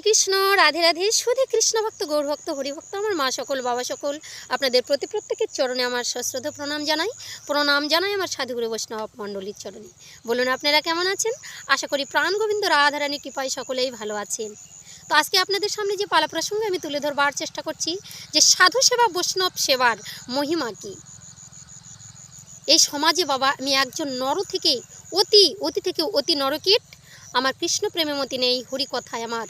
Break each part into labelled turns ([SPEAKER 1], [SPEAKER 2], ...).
[SPEAKER 1] হরে কৃষ্ণ রাধে রাধে শুধু কৃষ্ণ ভক্ত, গৌর ভক্ত, হরিভক্ত, আমার মা সকল, বাবা সকল, আপনাদের প্রতি প্রত্যেকের চরণে আমার সশ্রদ্ধ প্রণাম জানাই। প্রণাম জানাই আমার সাধুগুরু বৈষ্ণব মণ্ডলীর চরণে। বলুন, আপনারা কেমন আছেন? আশা করি প্রাণ গোবিন্দ রাধারানী কৃপায় সকলেই ভালো আছেন। তো আজকে আপনাদের সামনে যে পালা প্রসঙ্গে আমি তুলে ধরবার চেষ্টা করছি, যে সাধু সেবা, বৈষ্ণব সেবার মহিমা কী? এই সমাজে বাবা, আমি একজন নর থেকে অতি অতি থেকে অতি নরকীট। আমার কৃষ্ণ প্রেমে মতি নেই হরি কথায় আমার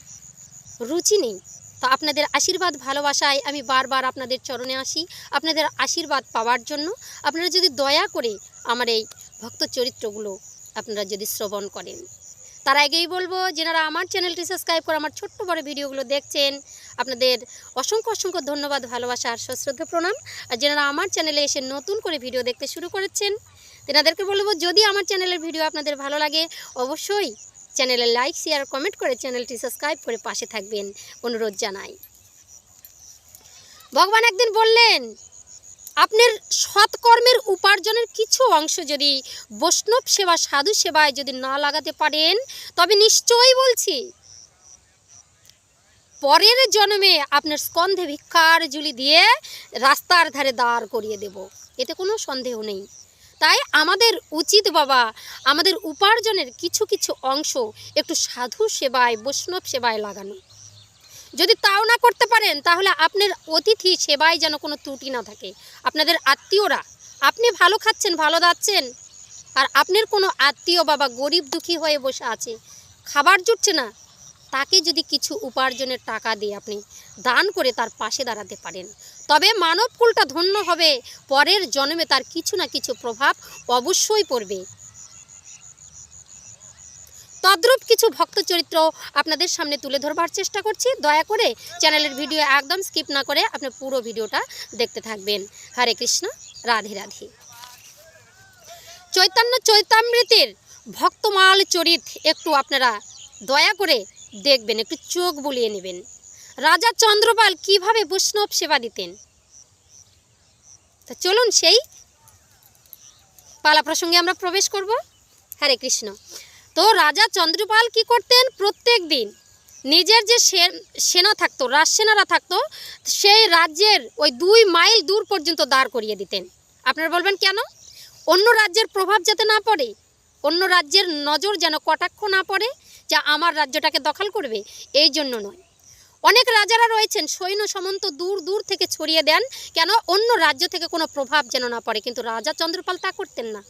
[SPEAKER 1] রুচি নেই। তো আপনাদের আশীর্বাদ, ভালোবাসায় আমি বারবার আপনাদের চরণে আসি। আপনাদের আশীর্বাদ পাওয়ার জন্য আপনারা যদি দয়া করে আমার এই ভক্ত চরিত্রগুলো আপনারা যদি শ্রবণ করেন। তার আগেই বলব, যেনারা আমার চ্যানেলটি সাবস্ক্রাইব করে আমার ছোট্ট বড় ভিডিওগুলো দেখছেন, আপনাদের অসংখ্য অসংখ্য ধন্যবাদ, ভালোবাসা আর সশ্রদ্ধ প্রণাম। আর যেনারা আমার চ্যানেলে এসে নতুন করে ভিডিও দেখতে শুরু করেছেন, তেনাদেরকে বলব, যদি আমার চ্যানেলের ভিডিও আপনাদের ভালো লাগে, অবশ্যই চ্যানেলে লাইক, শেয়ার, কমেন্ট করে চ্যানেলটি সাবস্ক্রাইব করে পাশে থাকবেন। অনুরোধ জানাই। ভগবান একদিন বললেন, আপনার সৎকর্মের উপার্জনের কিছু অংশ যদি বৈষ্ণব সেবা, সাধু সেবায় যদি না লাগাতে পারেন, তবে নিশ্চয়ই বলছি, পরের জন্মে আপনার স্কন্ধে ভিক্ষার জুলি দিয়ে রাস্তার ধারে দাঁড় করিয়ে দেব। এতে কোনো সন্দেহ নেই। তাই আমাদের উচিত বাবা, আমাদের উপার্জনের কিছু কিছু অংশ একটু সাধু সেবায়, বৈষ্ণব সেবায় লাগানো। যদি তাও না করতে পারেন, তাহলে আপনার অতিথি সেবায় যেন কোনো ত্রুটি না থাকে। আপনাদের আত্মীয়রা, আপনি ভালো খাচ্ছেন, ভালো যাচ্ছেন আর আপনার কোনো আত্মীয় বাবা গরিব দুঃখী হয়ে বসে আছে, খাবার জুটছে না, তাকে যদি কিছু উপার্জনের টাকা দিয়ে আপনি দান করে তার পাশে দাঁড়াতে পারেন। তবে মানবকুলটা ধন্য হবে। পরের জন্মে তার কিছু না কিছু প্রভাব অবশ্যই পড়বে। তদ্রূপ কিছু ভক্ত চরিত্র আপনাদের সামনে তুলে ধরবার চেষ্টা করছি। দয়া করে চ্যানেলের ভিডিও একদম স্কিপ না করে আপনি পুরো ভিডিওটা দেখতে থাকবেন। হরে কৃষ্ণ, রাধে রাধে। চৈতন্য চৈতামৃতের ভক্তমাল চরিত একটু আপনারা দয়া করে দেখবেন, একটু চোখ বুলিয়ে নেবেন। রাজা চন্দ্রপাল কীভাবে বৈষ্ণব সেবা দিতেন? তা চলুন সেই পালা প্রসঙ্গে আমরা প্রবেশ করব। হরে কৃষ্ণ। তো রাজা চন্দ্রপাল কি করতেন? প্রত্যেক দিন নিজের যে সেনা থাকতো রাজসেনারা থাকতো, সেই রাজ্যের ওই দুই মাইল দূর পর্যন্ত দাঁড় করিয়ে দিতেন। আপনারা বলবেন কেন? অন্য রাজ্যের প্রভাব যাতে না পড়ে, অন্য রাজ্যের নজর যেন কটাক্ষ না পড়ে, যা আমার রাজ্যটাকে দখল করবে, এই জন্য নয়। অনেক রাজারা রয়েছেন, সৈন্য সমন্ত দূর দূর থেকে ছড়িয়ে দেন। কেন? অন্য রাজ্য থেকে কোনো প্রভাব যেন না পড়ে। কিন্তু রাজা চন্দ্রপাল তা করতেন না।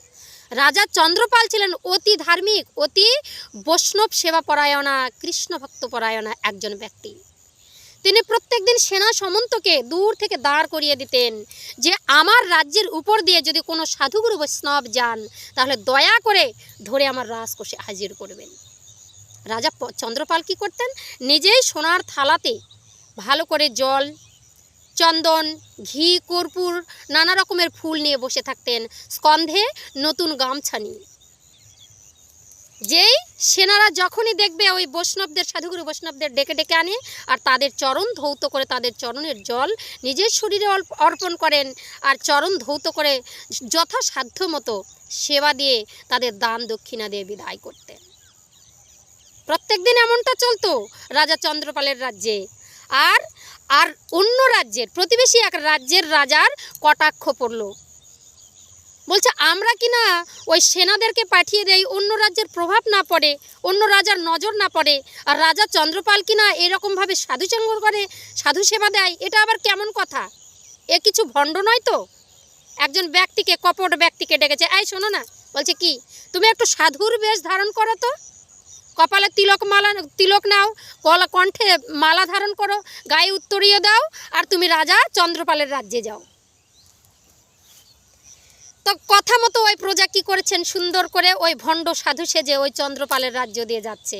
[SPEAKER 1] রাজা চন্দ্রপাল ছিলেন অতি ধার্মিক, অতি বৈষ্ণব সেবা পরায়ণা কৃষ্ণ ভক্ত পরায়ণা একজন ব্যক্তি। তিনি প্রত্যেকদিন সেনা সমন্তকে দূর থেকে দাঁড় করিয়ে দিতেন যে, আমার রাজ্যের উপর দিয়ে যদি কোনো সাধুগুরু বৈষ্ণব যান, তাহলে দয়া করে ধরে আমার রাজকোষে হাজির করবেন। রাজা চন্দ্রপাল কি করতেন? নিজেই সোনার থালাতে ভালো করে জল, চন্দন, ঘি, কর্পূর, নানা রকমের ফুল নিয়ে বসে থাকতেন স্কন্ধে নতুন গামছা নিয়ে। যেই সেনারা যখনই দেখবে ওই বৈষ্ণবদের, সাধুগুরু বৈষ্ণবদের ডেকে ডেকে আনে আর তাদের চরণ ধৌত করে তাদের চরণের জল নিজের শরীরে অর্পণ করেন আর চরণ ধৌত করে যথাসাধ্য মতো সেবা দিয়ে তাদের দান দক্ষিণা দিয়ে বিদায় করতেন। প্রত্যেক দিন এমনটা চলতো, রাজা চন্দ্রপালের রাজ্যে। আর আর অন্য রাজ্যের, প্রতিবেশী এক রাজ্যের রাজার কটাক্ষ পড়ল। বলছে, আমরা কি না ওই সেনাদেরকে পাঠিয়ে দেই, অন্য রাজ্যের প্রভাব না পড়ে, অন্য রাজার নজর না পড়ে, আর রাজা চন্দ্রপাল কি না এরকমভাবে সাধুসঙ্গ করে, সাধু সেবা দেয়, এটা আবার কেমন কথা? এ কিছু ভণ্ড নয় তো? একজন ব্যক্তিকে, কপট ব্যক্তিকে ডেকেছে, এই শোনো না। বলছে, কি? তুমি একটু সাধুর বেশ ধারণ করো তো। কপালে তিলক মালা তিলক নাও, কলা কণ্ঠে মালা ধারণ করো, গায়ে উত্তরীয় দাও, আর তুমি রাজা চন্দ্রপালের রাজ্যে যাও। তো কথা মতো ওই প্রজা কি করেছেন? সুন্দর করে ওই ভণ্ড সাধু সেজে ওই চন্দ্রপালের রাজ্য দিয়ে যাচ্ছে।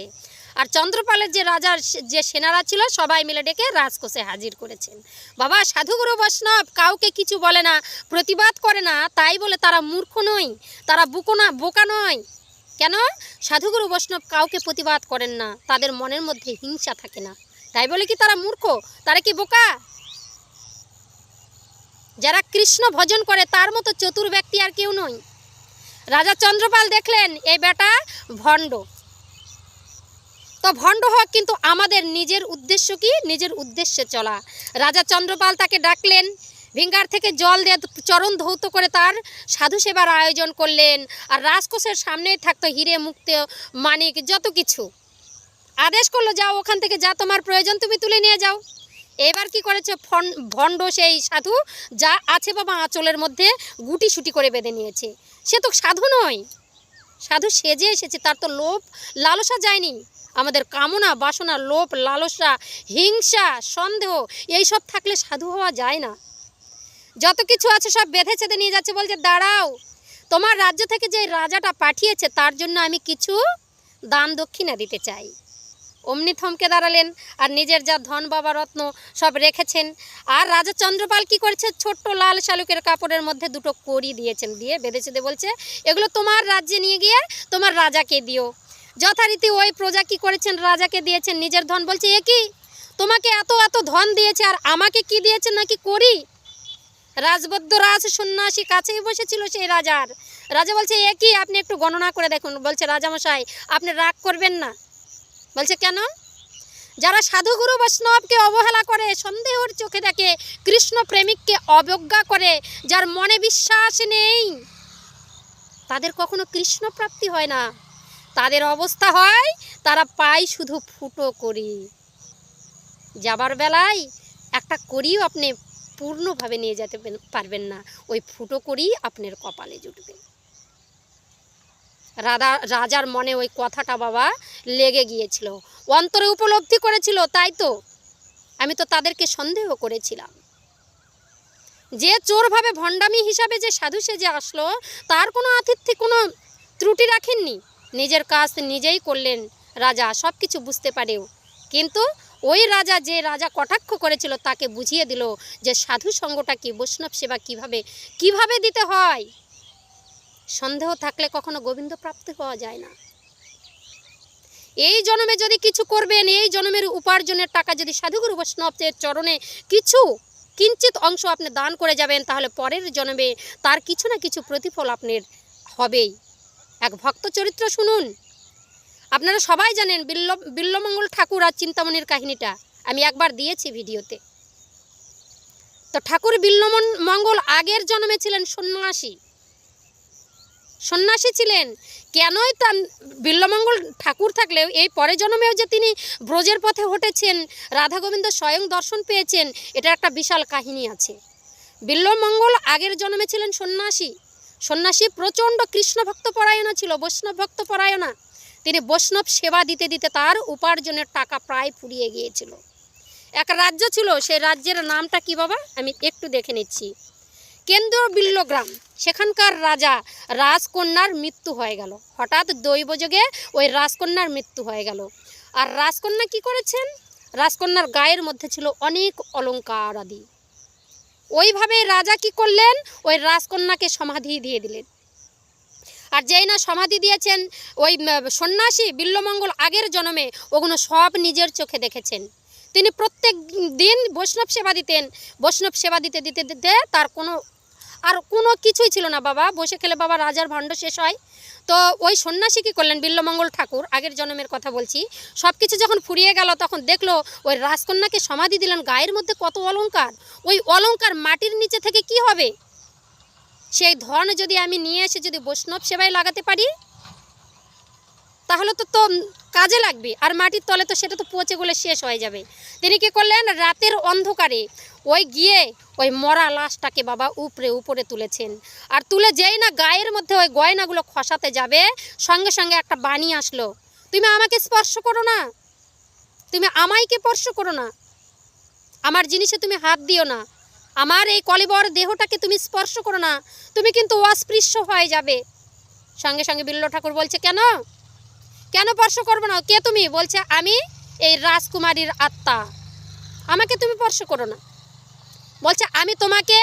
[SPEAKER 1] আর চন্দ্রপালের যে রাজার যে সেনারা ছিল, সবাই মিলে ডেকে রাজকোষে হাজির করেছেন। বাবা, সাধুগুরু বৈষ্ণব কাউকে কিছু বলে না, প্রতিবাদ করে না, তাই বলে তারা মূর্খ নয় তারা বুকো না বোকা নয়। কেন? সাধুগুরু বৈষ্ণব কাউকে প্রতিবাদ করেন না। তাদের মনের মধ্যে হিংসা থাকে না। তাই বলে কি তারা মূর্খ? তারা কি বোকা? যারা কৃষ্ণ ভজন করে, তার মতো চতুর ব্যক্তি আর কেউ নয়। রাজা চন্দ্রপাল দেখলেন, এই বেটা ভণ্ড। তো ভণ্ড হওয়া কিন্তু আমাদের নিজের উদ্দেশ্য কি? নিজের উদ্দেশ্যে চলা। রাজা চন্দ্রপাল তাকে ডাকলেন ভিঙ্গার থেকে জল দিয়ে চরণ ধৌত করে তার সাধু সেবার আয়োজন করলেন। আর রাজকোষের সামনেই থাকতো হিরে, মুক্ত, মানিক, যত কিছু। আদেশ করল, যাও ওখান থেকে, যা তোমার প্রয়োজন, তুমি তুলে নিয়ে যাও। এবার কি করেছে ফন- ভণ্ড সেই সাধু, যা আছে বাবা আঁচলের মধ্যে গুটি সুটি করে বেঁধে নিয়েছে। সে তো সাধু নয়। সাধু সেজে এসেছে, তার তো লোভ লালসা যায়নি। আমাদের কামনা, বাসনা, লোভ লালসা, হিংসা, সন্দেহ, এইসব থাকলে সাধু হওয়া যায় না। যত কিছু আছে সব বেঁধে ছেদে নিয়ে যাচ্ছে, বলছে, দাঁড়াও, তোমার রাজ্য থেকে যে রাজাটা পাঠিয়েছে, তার জন্য আমি কিছু দান দক্ষিণা দিতে চাই। অমনি থমকে দাঁড়ালেন, আর নিজের যা ধন, বাবা, রত্ন সব রেখেছেন। আর রাজা চন্দ্রপাল কি করেছে? ছোট্ট লাল শালুকের কাপড়ের মধ্যে দুটো করি দিয়েছেন, দিয়ে বেঁধেছে, দিয়ে বলছে, এগুলো তোমার রাজ্যে নিয়ে গিয়ে তোমার রাজাকে দিও। যথারীতি ওই প্রজা কি করেছেন? রাজাকে দিয়েছেন নিজের ধন, বলছে, এ কি? তোমাকে এত এত ধন দিয়েছে, আর আমাকে কি দিয়েছে নাকি করি রাজবদ্ধ রাজ সন্ন্যাসী কাছেই বসেছিল সেই রাজার। রাজা বলছে, এ কি? আপনি একটু গণনা করে দেখুন। বলছে, রাজামশাই, আপনি রাগ করবেন না। বলছে, কেন? যারা সাধুগুরু বৈষ্ণবকে অবহেলা করে, সন্দেহর চোখে দেখে, কৃষ্ণ প্রেমিককে অবজ্ঞা করে, যার মনে বিশ্বাস নেই, তাদের কখনো কৃষ্ণ প্রাপ্তি হয় না। তাদের অবস্থা হয়, তারা পায় শুধু ফুটো করি। যাবার বেলায় একটা করিও আপনি পূর্ণভাবে নিয়ে যেতে পারবেন না। ওই ফুটো করেই আপনার কপালে জুটবে। রাধা, রাজার মনে ওই কথাটা বাবা লেগে গিয়েছিল। অন্তরে উপলব্ধি করেছিল, তাই তো। আমি তো তাদেরকে সন্দেহ করেছিলাম। যে চোরভাবে ভণ্ডামি হিসাবে যে সাধু সেজে আসলো, তার কোনো আতিথ্যে কোনো ত্রুটি রাখেননি। নিজের কাজ নিজেই করলেন রাজা সব কিছু বুঝতে পারেও। কিন্তু ওই রাজা যে রাজা কটাক্ষ করেছিল তাকে বুঝিয়ে দিল যে সাধু সঙ্গটা কি, বৈষ্ণব সেবা কীভাবে কীভাবে দিতে হয়? সন্দেহ থাকলে কখনো গোবিন্দ প্রাপ্তি হওয়া যায় না। এই জন্মে যদি কিছু করবেন, এই জন্মের উপার্জনের টাকা যদি সাধুগুরু বৈষ্ণবের চরণে কিছু কিঞ্চিত অংশ আপনি দান করে যাবেন, তাহলে পরের জন্মে তার কিছু না কিছু প্রতিফল আপনার হবেই। এক ভক্ত চরিত্র শুনুন। আপনারা সবাই জানেন বিল্ল বিল্লমঙ্গল ঠাকুর আর চিন্তামণির কাহিনীটা। আমি একবার দিয়েছি ভিডিওতে। তো ঠাকুর বিল্লমন মঙ্গল আগের জন্মে ছিলেন সন্ন্যাসী। সন্ন্যাসী ছিলেন। কেনই তার বিল্লমঙ্গল ঠাকুর থাকলেও এই পরের জন্মেও যে তিনি ব্রজের পথে হেঁটেছেন রাধা গোবিন্দ স্বয়ং দর্শন পেয়েছেন এটা একটা বিশাল কাহিনী আছে। বিল্লমঙ্গল আগের জন্মে ছিলেন সন্ন্যাসী। সন্ন্যাসী প্রচণ্ড কৃষ্ণ পরায়ণা ছিল, বৈষ্ণব ভক্ত পরায়ণা তিনি বৈষ্ণব সেবা দিতে দিতে তার উপার্জনের টাকা প্রায় ফুরিয়ে গিয়েছিল। এক রাজ্য ছিল, সেই রাজ্যের নামটা কি বাবা? আমি একটু দেখে নিচ্ছি। কেন্দ্র বিল্লগ্রাম সেখানকার রাজা রাজকন্যার মৃত্যু হয়ে গেল। হঠাৎ দৈবযোগে ওই রাজকন্যার মৃত্যু হয়ে গেল। আর রাজকন্যা কি করেছেন? রাজকন্যার গায়ের মধ্যে ছিল অনেক অলংকার আদি ওইভাবে রাজা কি করলেন? ওই রাজকন্যাকে সমাধি দিয়ে দিলেন। আর যেই না সমাধি দিয়েছেন ওই সন্ন্যাসী বিল্লমঙ্গল আগের জন্মে ওগুলো সব নিজের চোখে দেখেছেন। তিনি প্রত্যেক দিন বৈষ্ণব সেবা দিতেন, বৈষ্ণব সেবা দিতে দিতে দিতে তার কোনো, আর কোনো কিছুই ছিল না বাবা, বসে খেলে বাবা রাজার ভাণ্ড শেষ হয়। তো ওই সন্ন্যাসী কী করলেন? বিল্লমঙ্গল ঠাকুর, আগের জন্মের কথা বলছি। সব কিছু যখন ফুরিয়ে গেল, তখন দেখল ওই রাজকন্যাকে সমাধি দিলেন, গায়ের মধ্যে কত অলঙ্কার ওই অলংকার মাটির নিচে থেকে কি হবে? সেই ধন যদি আমি নিয়ে এসে যদি বৈষ্ণব সেবায় লাগাতে পারি, তাহলে তো তো কাজে লাগবে। আর মাটির তলে তো সেটা তো পচে গলে শেষ হয়ে যাবে। তিনি কি করলেন? রাতের অন্ধকারে ওই গিয়ে ওই মরা লাশটাকে বাবা উপরে উপরে তুলেছেন। আর তুলে যেই না গায়ের মধ্যে ওই গয়নাগুলো খসাতে যাবে, সঙ্গে সঙ্গে একটা বাণী আসলো। তুমি আমাকে স্পর্শ করো না। তুমি আমাইকে স্পর্শ করো না। আমার জিনিসে তুমি হাত দিও না। আমার এই কলিবর দেহটাকে তুমি স্পর্শ করো না, তুমি কিন্তু অস্পৃশ্য হয়ে যাবে। সঙ্গে সঙ্গে বিল্ল ঠাকুর বলছে, কেন? কেন স্পর্শ করব না? কে তুমি? বলছে, আমি এই রাজকুমারীর আত্মা। আমাকে তুমি স্পর্শ করো না। বলছে, আমি তোমাকে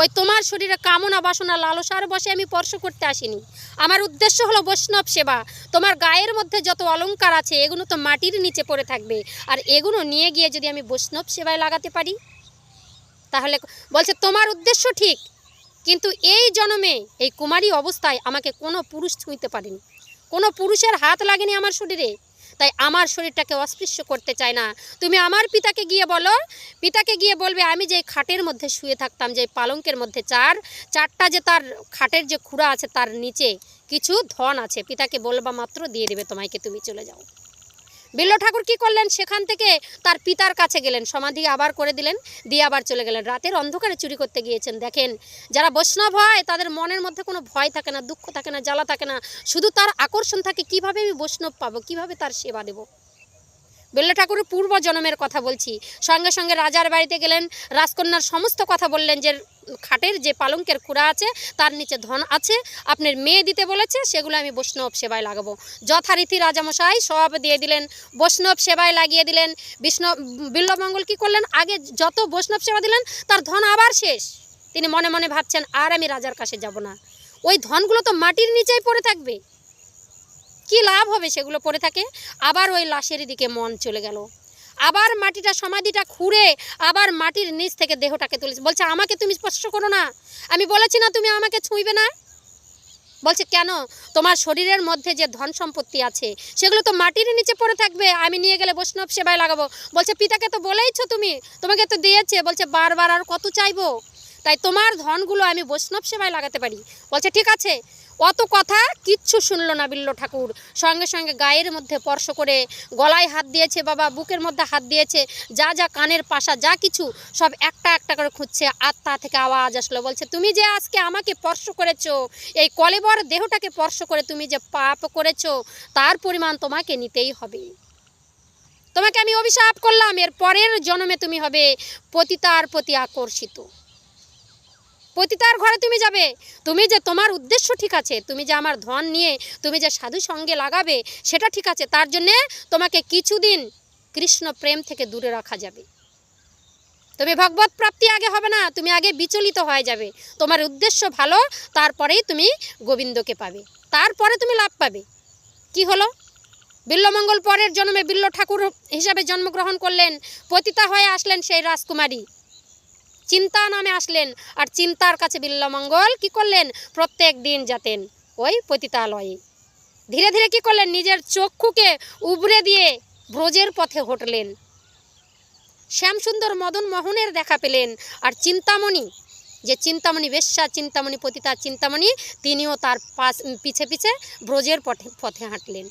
[SPEAKER 1] ওই তোমার শরীরে কামনা বাসনা লালসার বসে আমি স্পর্শ করতে আসিনি। আমার উদ্দেশ্য হলো বৈষ্ণব সেবা। তোমার গায়ের মধ্যে যত অলঙ্কার আছে, এগুলো তো মাটির নিচে পড়ে থাকবে। আর এগুলো নিয়ে গিয়ে যদি আমি বৈষ্ণব সেবায় লাগাতে পারি তাহলে বলছে, তোমার উদ্দেশ্য ঠিক, কিন্তু এই জন্মে, এই কুমারী অবস্থায় আমাকে কোনো পুরুষ ছুঁইতে পারেনি। কোনো পুরুষের হাত লাগেনি আমার শরীরে, তাই আমার শরীরটাকে অস্পৃশ্য করতে চায় না। তুমি আমার পিতাকে গিয়ে বলো, পিতাকে গিয়ে বলবে, আমি যে খাটের মধ্যে শুয়ে থাকতাম যে পালঙ্কের মধ্যে চার, চারটা যে তার খাটের যে খুঁড়া আছে তার নিচে কিছু ধন আছে। পিতাকে বলবা মাত্র, দিয়ে দেবে তোমাকে তুমি চলে যাও। বিল্ল ঠাকুর কি করলেন? সেখান থেকে তার পিতার কাছে গেলেন, সমাধি আবার করে দিলেন, দিয়ে আবার চলে গেলেন। রাতের অন্ধকারে চুরি করতে গিয়েছেন, দেখেন। যারা বৈষ্ণব হয়, তাদের মনের মধ্যে কোনো ভয় থাকে না, দুঃখ থাকে না, জ্বালা থাকে না। শুধু তার আকর্ষণ থাকে, কীভাবে আমি বৈষ্ণব পাবো? কীভাবে তার সেবা দেব? বেল্লা ঠাকুরের পূর্ব জন্মের কথা বলছি। সঙ্গে সঙ্গে রাজার বাড়িতে গেলেন, রাজকন্যার সমস্ত কথা বললেন যে, খাটের যে পালঙ্কের খুঁড়া আছে, তার নিচে ধন আছে, আপনার মেয়ে দিতে বলেছে, সেগুলো আমি বৈষ্ণব সেবায় লাগাবো। যথারীতি রাজামশাই, সব দিয়ে দিলেন, বৈষ্ণব সেবায় লাগিয়ে দিলেন। বিষ্ণু বিল্লমঙ্গল কী করলেন? আগে যত বৈষ্ণব সেবা দিলেন, তার ধন আবার শেষ। তিনি মনে মনে ভাবছেন, আর আমি রাজার কাছে যাব না। ওই ধনগুলো তো মাটির নিচেই পড়ে থাকবে। কি লাভ হবে সেগুলো পড়ে থাকে? আবার ওই লাশের দিকে মন চলে গেল। আবার মাটিটা, সমাধিটা খুঁড়ে আবার মাটির নিচ থেকে দেহটাকে তুলেছে। বলছে, আমাকে তুমি স্পর্শ করো না। আমি বলেছি না তুমি আমাকে ছুঁইবে না? বলছে, কেন? তোমার শরীরের মধ্যে যে ধন সম্পত্তি আছে, সেগুলো তো মাটির নিচে পড়ে থাকবে। আমি নিয়ে গেলে বৈষ্ণব সেবায় লাগাবো। বলছে, পিতাকে তো বলেইছো তুমি। তোমাকে তো দিয়েছে। বলছে, বারবার আর কত চাইব? তাই তোমার ধনগুলো আমি বৈষ্ণব সেবায় লাগাতে পারি। বলছে, ঠিক আছে। অত কথা কিচ্ছু শুনল না বিল্ল ঠাকুর। সঙ্গে সঙ্গে গায়ের মধ্যে স্পর্শ করে গলায় হাত দিয়েছে বাবা, বুকের মধ্যে হাত দিয়েছে, যা যা কানের পাশা, যা কিছু সব একটা একটা করে খুঁজছে। আত্মা থেকে আওয়াজ আসলো, বলছে, তুমি যে আজকে আমাকে স্পর্শ করেছ, এই কলেবর দেহটাকে স্পর্শ করে তুমি যে পাপ করেছ, তার পরিমাণ তোমাকে নিতেই হবে। তোমাকে আমি অভিশাপ করলাম, এর পরের জন্মে তুমি হবে পতিতার প্রতি আকর্ষিত। পতিতার ঘরে তুমি যাবে। তুমি যে তোমার উদ্দেশ্য ঠিক আছে, তুমি যে আমার ধন নিয়ে তুমি যে সাধু সঙ্গে লাগাবে, সেটা ঠিক আছে, তার জন্যে তোমাকে কিছুদিন কৃষ্ণ প্রেম থেকে দূরে রাখা যাবে। তুমি ভগবত প্রাপ্তি আগে হবে না, তুমি আগে বিচলিত হয়ে যাবে। তোমার উদ্দেশ্য ভালো, তারপরেই তুমি গোবিন্দকে পাবে। তারপরে তুমি লাভ পাবে। কি হলো? বিল্লমঙ্গল পরের জন্মে বিল্ল ঠাকুর হিসাবে জন্মগ্রহণ করলেন, পতিতা হয়ে আসলেন সেই রাজকুমারী। চিন্তা নামে আসলেন আর চিন্তার কাছে বিল্লমঙ্গল কি করলেন? প্রত্যেক দিন যেতেন ওই পতিতালয়ে। ধীরে ধীরে কি করলেন? নিজের চক্ষুকে উবরে দিয়ে ব্রজের পথে হটলেন। শ্যামসুন্দর মদন মোহনের দেখা পেলেন আর চিন্তামণি, যে চিন্তামণি বেশ্যা, চিন্তামণি পতিতা, চিন্তামণি, তিনিও তার পাশ, পিছে পিছে ব্রজের পথে পথে হাঁটলেন।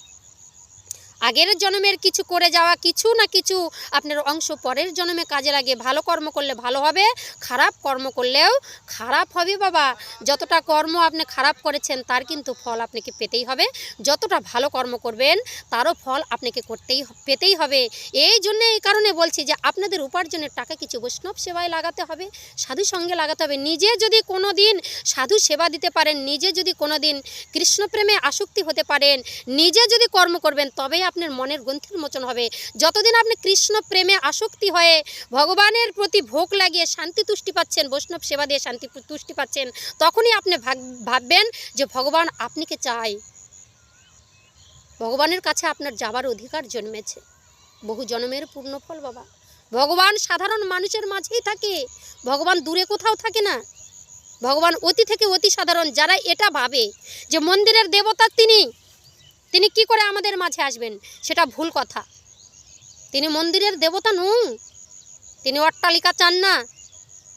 [SPEAKER 1] আগের জন্মের কিছু করে যাওয়া কিছু না কিছু আপনার অংশ পরের জন্মে কাজে লাগে ভালো কর্ম করলে ভালো হবে, খারাপ কর্ম করলেও খারাপ হবে বাবা। যতটা কর্ম আপনি খারাপ করেছেন তার কিন্তু ফল আপনাকে পেতেই হবে। যতটা ভালো কর্ম করবেন তারও ফল আপনাকে করতেই পেতেই হবে। এই জন্য এই কারণে বলছি যে আপনাদের উপার্জনের টাকা কিছু বৈষ্ণব সেবায় লাগাতে হবে সাধু সঙ্গে লাগাতে হবে। নিজে যদি কোনো দিন সাধু সেবা দিতে পারেন, নিজে যদি কোনো দিন কৃষ্ণপ্রেমে আসক্তি হতে পারেন, নিজে যদি কর্ম করবেন তবেই আপনার মনের গ্রন্থির মোচন হবে। যতদিন আপনি কৃষ্ণ প্রেমে আসক্তি হয়ে ভগবানের প্রতি ভোগ লাগিয়ে শান্তি তুষ্টি পাচ্ছেন, বৈষ্ণব সেবা দিয়ে শান্তি তুষ্টি পাচ্ছেন, তখনই আপনি ভাববেন যে ভগবান আপনিকে চাই? ভগবানের কাছে আপনার যাবার অধিকার জন্মেছে। বহু জন্মের পূর্ণফল বাবা। ভগবান সাধারণ মানুষের মাঝেই থাকে। ভগবান দূরে কোথাও থাকে না। ভগবান অতি থেকে অতি সাধারণ। যারা এটা ভাবে যে মন্দিরের দেবতা তিনি তিনি কি করে আমাদের মাঝে আসবেন? সেটা ভুল কথা। তিনি মন্দিরের দেবতা নন তিনি অট্টালিকা চান না।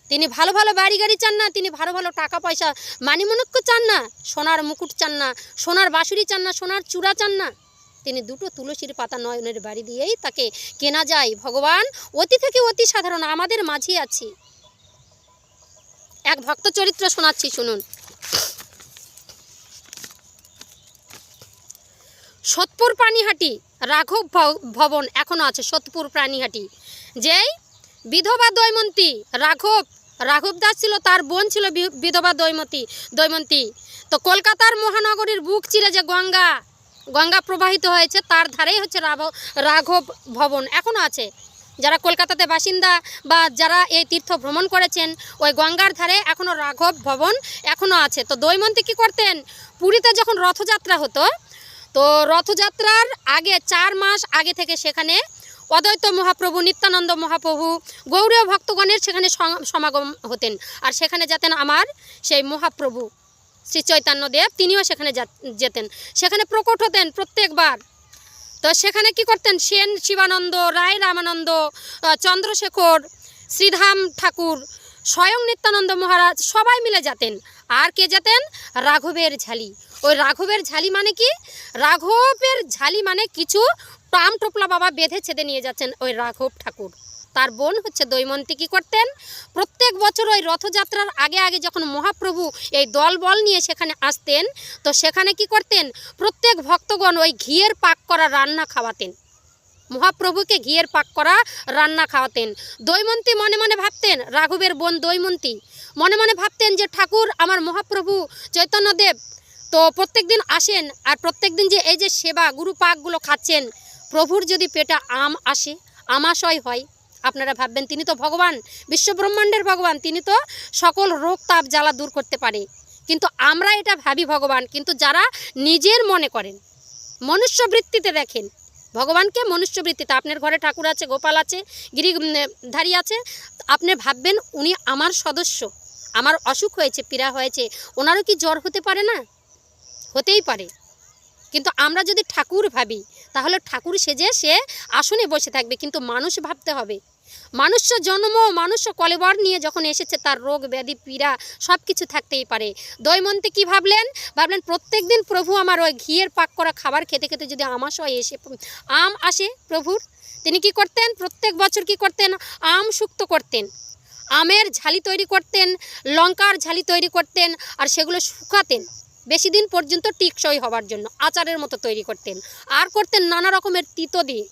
[SPEAKER 1] তিনি ভালো ভালো বাড়ি গাড়ি চান না। তিনি ভালো ভালো টাকা পয়সা মানিমনক্য চান না। সোনার মুকুট চান না। সোনার বাঁশুরি চান না। সোনার চূড়া চান না। তিনি দুটো তুলসীর পাতা নয়নের বাড়ি দিয়েই তাকে কেনা যায়। ভগবান, অতি থেকে অতি সাধারণ, আমাদের মাঝে আছি। এক ভক্ত চরিত্র শোনাচ্ছি, শুনুন। সোদপুর প্রাণীহাটি রাঘব ভবন এখনও আছে সোদপুর প্রাণীহাটি। যেই বিধবা দৈমন্তী রাঘব রাঘব দাস ছিল, তার বোন ছিল বিধবা দৈমতী, দৈমন্তী। তো কলকাতার মহানগরীর বুক চিরে যে গঙ্গা গঙ্গা প্রবাহিত হয়েছে, তার ধারেই হচ্ছে রাঘব ভবন এখনও আছে। যারা কলকাতাতে বাসিন্দা বা যারা এই তীর্থ ভ্রমণ করেছেন, ওই গঙ্গার ধারে এখনও রাঘব ভবন এখনও আছে। তো দৈমন্তী কী করতেন? পুরীতে যখন রথযাত্রা হতো তো রথযাত্রার আগে চার মাস আগে থেকে সেখানে অদ্বৈত মহাপ্রভু, নিত্যানন্দ মহাপ্রভু গৌরীয় ভক্তগণের সেখানে সমাগম হতেন। আর সেখানে যেতেন আমার সেই মহাপ্রভু শ্রী চৈতন্যদেব তিনিও সেখানে যেতেন। সেখানে প্রকট হতেন প্রত্যেকবার। তো সেখানে কি করতেন? সেন শিবানন্দ, রায় রামানন্দ চন্দ্রশেখর, শ্রীধাম ঠাকুর, স্বয়ং নিত্যানন্দ মহারাজ সবাই মিলে যেতেন। আর কে যেতেন? রাঘবের ঝালি। ওই রাঘবের ঝালি মানে কি? রাঘবের ঝালি মানে কিছু পাম টোপলা বাবা বেঁধে ছেদে নিয়ে যাচ্ছেন ওই রাঘব ঠাকুর। তার বোন হচ্ছে দৈমন্তী কী করতেন? প্রত্যেক বছর ওই রথযাত্রার আগে আগে যখন মহাপ্রভু এই দল বল নিয়ে সেখানে আসতেন, তো সেখানে কি করতেন? প্রত্যেক ভক্তগণ ওই ঘিয়ের পাক করা রান্না খাওয়াতেন। মহাপ্রভুকে ঘিয়ের পাক করা রান্না খাওয়াতেন। দৈমন্তী মনে মনে ভাবতেন, রাঘবের বোন দৈমন্তী। মনে মনে ভাবতেন যে ঠাকুর, আমার মহাপ্রভু চৈতন্যদেব তো প্রত্যেক দিন আসেন আর প্রত্যেক দিন যে এই যে সেবা গুরু পাকগুলো খাচ্ছেন, প্রভুর যদি পেটে আম আসে, আমাশয় হয়, আপনারা ভাববেন তিনি তো ভগবান, বিশ্বব্রহ্মাণ্ডের ভগবান, তিনি তো সকল রোগ তাপ জ্বালা দূর করতে পারে। কিন্তু আমরা এটা ভাবি ভগবান, কিন্তু যারা নিজের মনে করেন, মনুষ্যবৃত্তিতে দেখেন ভগবানকে মনুষ্যবৃত্তিতে আপনার ঘরে ঠাকুর আছে, গোপাল আছে গিরিধারী আছে, আপনি ভাববেন উনি আমার সদস্য, আমার অসুখ হয়েছে, পীড়া হয়েছে, ওনারও কি জ্বর হতে পারে না? হতেই পারে। কিন্তু আমরা যদি ঠাকুর ভাবি, তাহলে ঠাকুর সেজে সে আসনে বসে থাকবে, কিন্তু মানুষ ভাবতে হবে। মানুষ্য জন্ম মানুষ্য কলেবর নিয়ে যখন এসেছে, তার রোগ, ব্যাধি, পীড়া সব কিছু থাকতেই পারে। দৈমন্তে কি ভাবলেন? ভাবলেন প্রত্যেক দিন প্রভু আমার ওই ঘিয়ের পাক করা খাবার খেতে খেতে যদি আমাশয় এসে আম আসে প্রভুর, তিনি কি করতেন? প্রত্যেক বছর কি করতেন? আম শুক্ত করতেন। আমের ঝালি তৈরি করতেন, লঙ্কার ঝালি তৈরি করতেন, আর সেগুলো শুকাতেন। বেশি দিন পর্যন্ত টিকসই হওয়ার জন্য আচারের মতো তৈরি করতেন। আর করতেন নানা রকমের তিতো দিয়ে।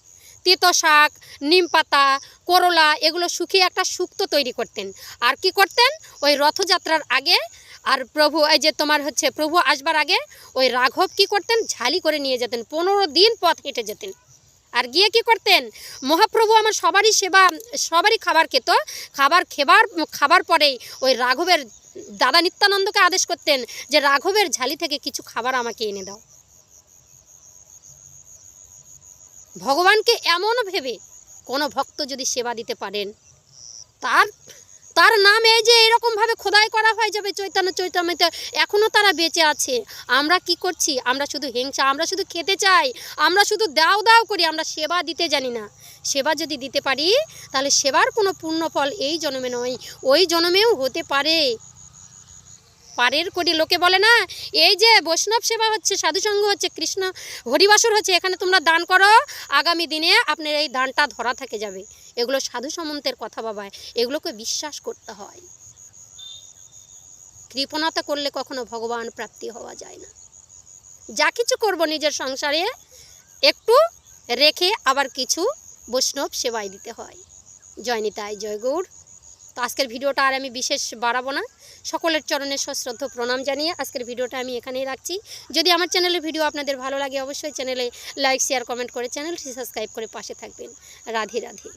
[SPEAKER 1] তিতো শাক, নিম পাতা, করলা, এগুলো শুকিয়ে একটা সুক্ত তৈরি করতেন। আর কি করতেন? ওই রথযাত্রার আগে আর প্রভু, এই যে তোমার হচ্ছে প্রভু আসবার আগে ওই রাঘব কি করতেন? ঝালি করে নিয়ে যেতেন, পনেরো দিন পথ হেঁটে যেতেন। আর গিয়ে কি করতেন? মহাপ্রভু আমার সবারই সেবা, সবারই খাবার খেত। খাবার খেবার, খাবার পরেই ওই রাঘবের দাদা নিত্যানন্দকে আদেশ করতেন যে, রাঘবের ঝালি থেকে কিছু খাবার আমাকে এনে দাও। ভগবানকে এমন ভেবে কোনো ভক্ত যদি সেবা দিতে পারেন, তার তার নাম এই যে এরকমভাবে খোদাই করা হয়ে যাবে চৈতন্য চৈতন্যতে এখনও তারা বেঁচে আছে। আমরা কি করছি? আমরা শুধু হিংসা, আমরা শুধু খেতে চাই, আমরা শুধু দাও দাও করি, আমরা সেবা দিতে জানি না। সেবা যদি দিতে পারি, তাহলে সেবার কোনো পূর্ণ ফল এই জন্মে নয়, ওই জন্মেও হতে পারে। পারের কোটি লোকে বলে না, এই যে বৈষ্ণব সেবা হচ্ছে, সাধুসঙ্গ হচ্ছে, কৃষ্ণ হরিবাসর হচ্ছে, এখানে তোমরা দান করো, আগামী দিনে আপনার এই দানটা ধরা থেকে যাবে। এগুলো সাধু সামন্তের কথা বাবায়, এগুলোকে বিশ্বাস করতে হয়। কৃপণতা করলে কখনো ভগবান প্রাপ্তি হওয়া যায় না। যা কিছু করব নিজের সংসারে, একটু রেখে আবার কিছু বৈষ্ণব সেবায় দিতে হয়। জয় নিতাই, জয় তো আজকের ভিডিওটা আর আমি বিশেষ বাড়াবো না। সকলের চরণে সশ্রদ্ধ প্রণাম জানিয়ে আজকের ভিডিওটা আমি এখানেই রাখছি। যদি আমার চ্যানেলের ভিডিও আপনাদের ভালো লাগে, অবশ্যই চ্যানেলে লাইক, শেয়ার, কমেন্ট করে চ্যানেলটি সাবস্ক্রাইব করে পাশে থাকবেন। রাধে রাধে।